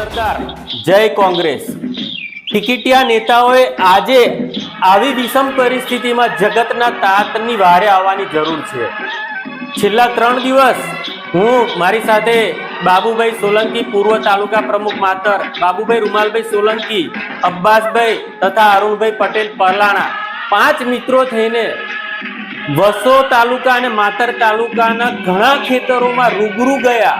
સરદાર જય કોંગ્રેસ. ટિકિટિયા નેતાઓએ આજે આવી વિષમ પરિસ્થિતિમાં જગતના તાતની વારે આવવાની જરૂર છે. છેલ્લા ત્રણ દિવસ હું મારી સાથે બાબુભાઈ સોલંકી, પૂર્વ તાલુકા પ્રમુખ માતર, બાબુભાઈ રૂમાલભાઈ સોલંકી, અબ્બાસભાઈ તથા અરુણભાઈ પટેલ પરલાણા પાંચ મિત્રો થઈને વસો તાલુકા અને માતર તાલુકાના ઘણા ખેતરોમાં રૂબરૂ ગયા.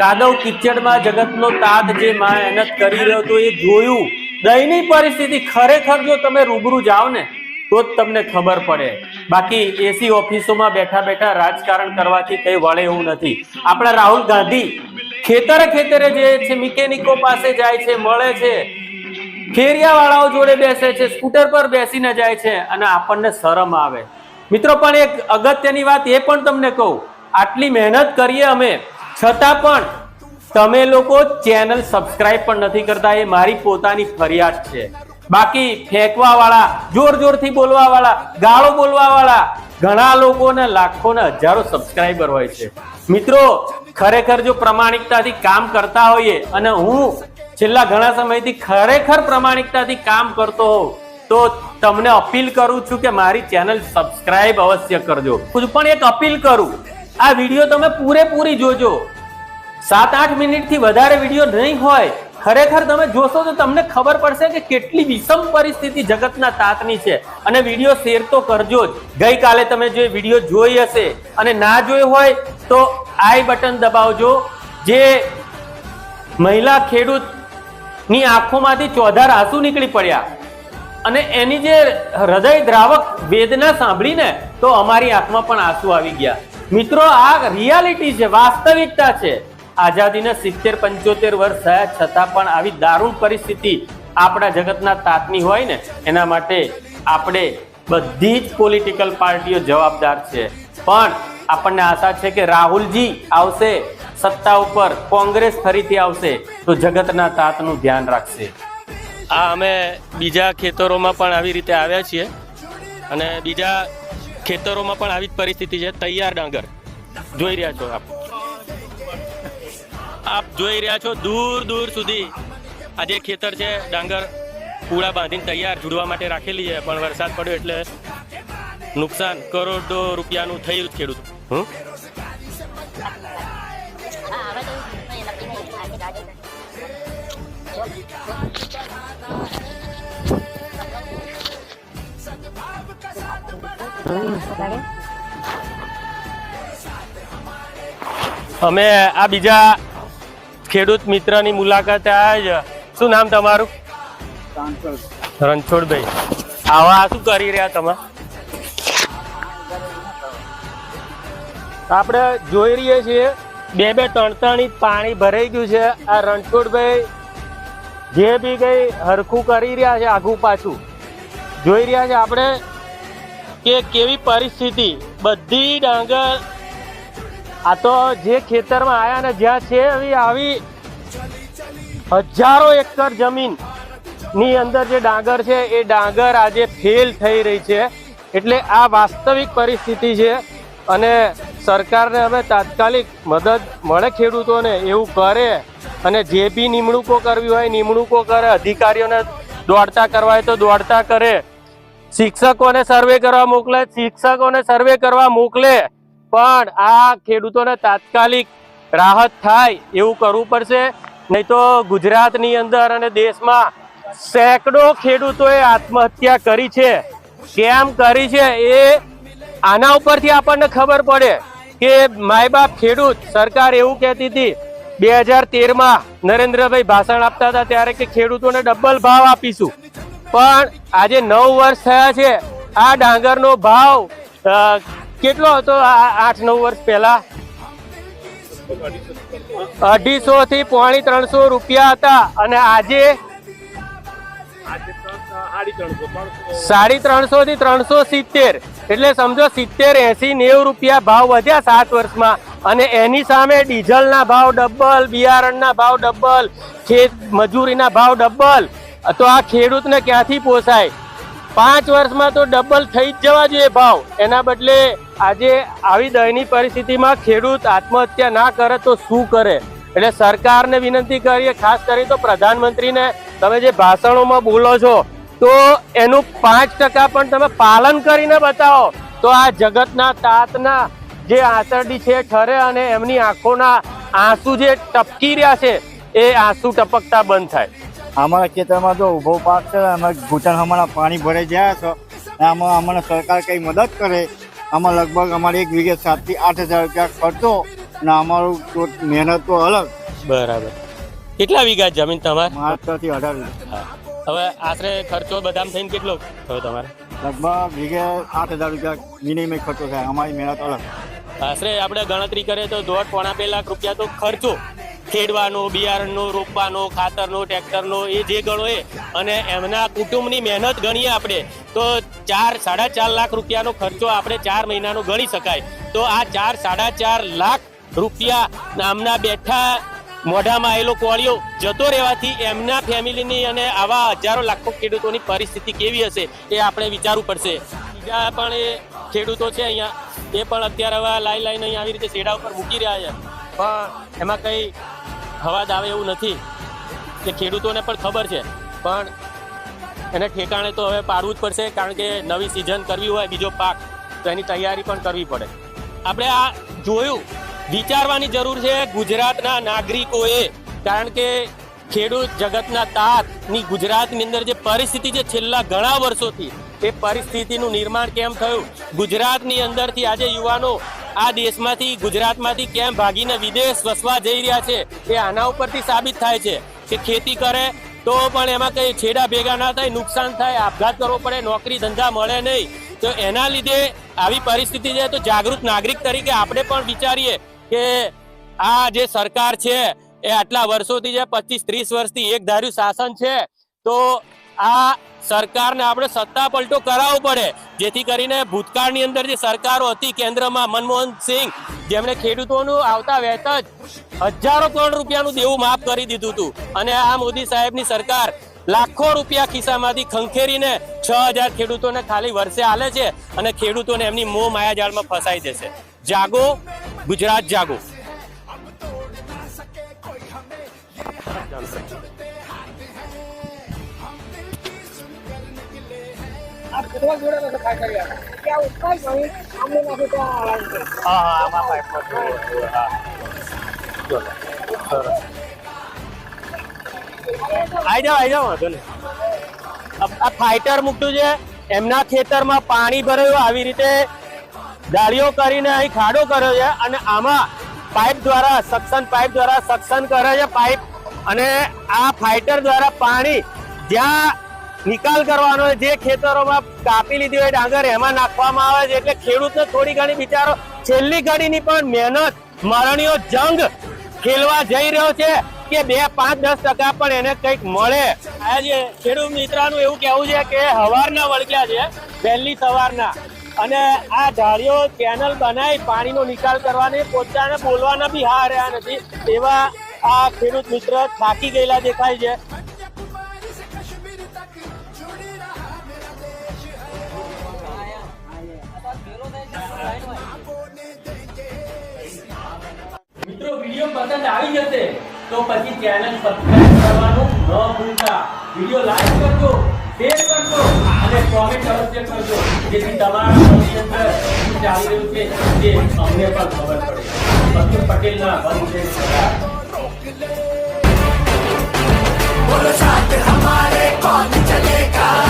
કાદવ કિચડમાં જગતનો તાત જે મહેનત કરી રહ્યો હતો એ જોયું. દયની પરિસ્થિતિ ખરેખર જો તમે રૂબરૂ જાઓ ને, તો જ તમને ખબર પડે. બાકી એસી ઓફિસોમાં બેઠા બેઠા રાજકારણ કરવાથી કઈ વળે એવું નથી. આપણા રાહુલ ગાંધી ખેતરે ખેતરે જે છે, મિકેનિકો પાસે જાય છે, મળે છે. ફેરિયા વાળાઓ જોડે બેસે છે, સ્કૂટર પર બેસીને જાય છે અને આપણને શરમ આવે. મિત્રો, પણ એક અગત્યની વાત એ પણ તમને કહું. આટલી મહેનત કરીએ અમે છતાં પણ તમે લોકો ચેનલ સબસ્ક્રાઇબ પણ નથી કરતા, એ મારી પોતાની ફરિયાદ છે. બાકી ફેંકવા વાળા જોર જોરથી બોલવા વાળા ગાળો બોલવા વાળા ઘણા લોકોને લાખો ને હજારો સબસ્ક્રાઇબર હોય છે. મિત્રો, ખરેખર જો પ્રમાણિકતાથી કામ કરતા હોઈએ, અને હું છેલ્લા ઘણા સમયથી ખરેખર પ્રમાણિકતાથી કામ કરતો હોઉં, તો તમને અપીલ કરું છું કે મારી ચેનલ સબસ્ક્રાઇબ અવશ્ય કરજો. પણ એક અપીલ કરું આ વીડિયો તમે પૂરેપૂરી જોજો. સાત આઠ મિનિટથી વધારે વીડિયો નહીં હોય, ખરેખર તમે જોશો તો તમને ખબર પડશે કે કેટલી વિષમ પરિસ્થિતિ જગતના તાતની છે. અને વીડિયો શેર તો કરજો જ. ગઈકાલે તમે જે વીડિયો જોઈ હશે અને ના જોઈ હોય તો આઈ બટન દબાવજો, જે મહિલા ખેડૂતની આંખોમાંથી ચોધાર આંસુ નીકળી પડ્યા. અને એની જે હૃદય દ્રાવક વેદના સાંભળીને તો અમારી આંખમાં પણ આંસુ આવી ગયા. મિત્રો, આ રિયાલિટી છે, વાસ્તવિકતા છે. આઝાદીના સિત્તેર, પંચોતેર વર્ષ થયા, છતાં પણ આવી દારૂણ પરિસ્થિતિ આપણા જગતના તાતની હોય ને, એના માટે આપણે બધી જ પોલિટિકલ પાર્ટીઓ જવાબદાર છે. પણ આપણને આશા છે કે રાહુલજી આવશે, સત્તા ઉપર કોંગ્રેસ ફરીથી આવશે, તો જગતના તાતનું ધ્યાન રાખશે. આ અમે બીજા ખેતરોમાં પણ આવી રીતે આવ્યા છીએ. અને બીજા ખેતરોમાં પણ આવી જ પરિસ્થિતિ છે. તૈયાર ડાંગર. જોઈ રહ્યા છો આપ. આપ જોઈ રહ્યા છો દૂર દૂર સુધી આ જે ખેતર છે, ડાંગર પૂળા બાંધીને તૈયાર જુડવા માટે રાખેલી છે. પણ વરસાદ પડ્યો એટલે નુકસાન કરોડો રૂપિયાનું થયું ખેડૂત. હમ? હવે અમે આ બીજા ખેડૂત મિત્રની મુલાકાતે આવ્યા છે શું નામ તમારું? રણછોડભાઈ. આવા શું કરી રહ્યા તમે? આપણે જોઈ રહીએ છીએ, બે બે ત્રણ ત્રણ પાણી ભરાઈ ગયું છે. આ રણછોડભાઈ જે બી કઈ હરખું કરી રહ્યા છે આઘું પાછું. જોઈ રહ્યા છે આપણે કે કેવી પરિસ્થિતિ? બધી ડાંગર આ તો જે ખેતરમાં આવ્યા ને જ્યાં છે, એવી આવી હજારો એકર જમીનની અંદર જે ડાંગર છે, એ ડાંગર આજે ફેલ થઈ રહી છે. એટલે આ વાસ્તવિક પરિસ્થિતિ છે અને સરકારને હવે તાત્કાલિક મદદ મળે ખેડૂતોને એવું કરે અને જે બી નિમણૂકો કરવી હોય, નિમણૂકો કરે, અધિકારીઓને દોડતા કરવા હોય તો દોડતા કરે. શિક્ષકોને સર્વે કરવા મોકલે, શિક્ષકોને સર્વે કરવા મોકલે, પણ આ ખેડૂતોને તાત્કાલિક રાહત થાય એવું કરવું પડશે. નહીં તો ગુજરાતની અંદર અને દેશમાં સેંકડો ખેડૂતોએ આત્મહત્યા કરી છે. કેમ કરી છે એ આના ઉપરથી આપણને ખબર પડે કે માય બાપ ખેડૂત સરકાર એવું કહેતી હતી, બે હજાર તેરમાં નરેન્દ્રભાઈ ભાષણ આપતા હતા ત્યારે કે ખેડૂતોને ડબલ ભાવ આપીશું. પણ આજે નવ વર્ષ થયા છે. આ ડાંગરનો ભાવ કેટલો હતો? આઠ નવ વર્ષ પહેલા? અઢીસો થી પોણી ત્રણસો રૂપિયા હતા. અને આજે? સાડી ત્રણસો થી ત્રણસો સિત્તેર. એટલે સમજો, સિત્તેર, એસી, નેવું રૂપિયા ભાવ વધ્યા સાત વર્ષમાં. અને એની સામે ડીઝલના ભાવ ડબલ, બિયારણના ભાવ ડબલ, ખેત મજૂરીના ભાવ ડબલ. તો આ ખેડૂતને ક્યાંથી પોસાય? પાંચ વર્ષમાં તો ડબલ થઈ જ જવા જોઈએ ભાવ. એના બદલે આજે આવી દયની પરિસ્થિતિમાં ખેડૂત આત્મહત્યા ના કરે તો શું કરે? એટલે સરકારને વિનંતી કરીએ, ખાસ કરી તો પ્રધાનમંત્રીને. તમે જે ભાષણોમાં બોલો છો, તો એનું પાંચ ટકા પણ તમે પાલન કરીને બતાવો. તો આ જગતના તાતના જે આંતરડી છે, ઠરે અને એમની આંખોના આંસુ જે ટપકી રહ્યા છે, એ આંસુ ટપકતા બંધ થાય. અમારા ખેતરમાં જો ઊભો પાક છે અમે ઘૂંટણ અમારા પાણી ભરાઈ ગયા છે અને આમાં અમને સરકાર કંઈ મદદ કરે? આમાં લગભગ અમારે એક વીઘે સાતથી આઠ હજાર રૂપિયા ખર્ચો અને અમારું તો મહેનત તો અલગ. બરાબર. કેટલા વીઘા જમીન તમારે? થી અઢાર. હવે આશરે ખર્ચો બદામ થઈને કેટલો થયો તમારે? લગભગ વીઘે આઠ હજાર રૂપિયા મિનિમમ ખર્ચો થાય. અમારી મહેનત અલગ. આશરે આપણે ગણતરી કરીએ તો દોઢ પોણા બે લાખ રૂપિયા તો ખર્ચો. ખેડવાનો, બિયારણનો, રોપવાનો, ખાતરનો, ટ્રેક્ટરનો, એ જે ગણો એ. અને એમના કુટુંબની મહેનત ગણીએ આપણે, તો ચાર, સાડા ચાર લાખ રૂપિયાનો ખર્ચો આપણે ચાર મહિનાનો ગણી શકાય. તો આ ચાર, સાડા ચાર લાખ રૂપિયા નામના બેઠા મોઢામાં આવેલો કોળિયો જતો રહેવાથી એમના ફેમિલીની અને આવા હજારો લાખો ખેડૂતોની પરિસ્થિતિ કેવી હશે એ આપણે વિચારવું પડશે. બીજા પણ એ ખેડૂતો છે અહીંયા, એ પણ અત્યારે હવે લાઈ લાઈને અહીંયા આવી રીતે શેડા ઉપર મૂકી રહ્યા છે. પણ એમાં કંઈ હવાજ આવે એવું નથી. કે ખેડૂતોને પણ ખબર છે. પણ એને ઠેકાણે તો હવે પાડવું જ પડશે, કારણ કે નવી સિઝન કરવી હોય, બીજો પાક, તો એની તૈયારી પણ કરવી પડે. આપણે આ જોયું, વિચારવાની જરૂર છે ગુજરાતના નાગરિકોએ, કારણ કે ખેડૂત જગતના તાતની ગુજરાતની અંદર જે પરિસ્થિતિ છે, છેલ્લા ઘણા વર્ષોથી એ પરિસ્થિતિનું નિર્માણ કેમ થયું? ગુજરાતની અંદરથી આજે યુવાનો આ દેશમાંથી, ગુજરાતમાંથી કેમ ભાગીને વિદેશ વસવા જઈ રહ્યા છે, એ આના ઉપરથી સાબિત થાય છે કે ખેતી કરે તો પણ એમાં કંઈ છેડા ભેગા ના થાય, નુકસાન થાય, આપઘાત કરવો પડે, નોકરી ધંધા મળે નહીં. તો એના લીધે આવી પરિસ્થિતિ છે તો જાગૃત નાગરિક તરીકે આપણે પણ વિચારીએ કે આ જે સરકાર છે, એ આટલા વર્ષોથી જે પચીસ, ત્રીસ વર્ષથી એક ધાર્યું શાસન છે, તો આ સરકારને આપણે સત્તા પલટો કરાવવો પડે. જેથી કરીને ભૂતકાળની અંદર જે સરકારો હતી કેન્દ્રમાં મનમોહન સિંહ, જેમણે ખેડૂતોનું આવતા વહેત જ હજારો કરોડ રૂપિયાનું દેવું માફ કરી દીધું હતું. અને આ મોદી સાહેબની સરકાર લાખો રૂપિયા ખિસ્સામાંથી ખંખેરીને છ હજાર ખેડૂતોને ખાલી વર્ષે હાલે છે અને ખેડૂતોને એમની મોહ માયાજાળમાં ફસાઈ દેશે. જાગો, ગુજરાત જાગો. હા હા આમાં પાઇપમાં હા. ચલો, સરસ. આઈ જાઓ આઈ જાઓ વાંધો નહીં. આ ફાઇટર ફાઈટર મૂકતું છે. એમના ખેતરમાં પાણી ભરાયું આવી રીતે ડાળીઓ કરીને અહીં ખાડો કર્યો છે અને આમાં પાઇપ દ્વારા સક્શન પાઇપ દ્વારા સક્શન કરે છે પાઇપ. અને આ ફાઈટર દ્વારા પાણી જ્યાં નિકાલ કરવાનો જે ખેતરોમાં કાપી લીધી હોય ડાંગર, એમાં નાખવામાં આવે છે. એટલે ખેડૂતને થોડી ઘણી બિચારો, છેલ્લી ઘડીની પણ મહેનત, મરણીઓ, જંગ ખેલવા જઈ રહ્યો છે કે બે, પાંચ, દસ ટકા પણ એને કંઈક મળે. આજે ખેડૂત મિત્રનું એવું કહેવું છે કે હવારના વળગ્યા છે, વહેલી સવારના. અને આ ઢાળીઓ ચેનલ બનાવી પાણીનો નિકાલ કરવાની, પોતાને બોલવાના બી હા રહ્યા નથી. એવા આ ખેડૂત મિત્ર થાકી ગયેલા દેખાય છે. તો પછી ચેનલ સબસ્ક્રાઇબ કરવાનું ન ભૂલતા વિડિયો લાઈક કરજો શેર કરજો અને કોમેન્ટ અવશ્ય કરજો જેથી તમારા ઘરની અંદર શું ચાલી રહ્યું છે તે અમને પણ ખબર પડે સત્ય પટેલના બંધ બોલો સાથ હમારે કોણ ચલેગા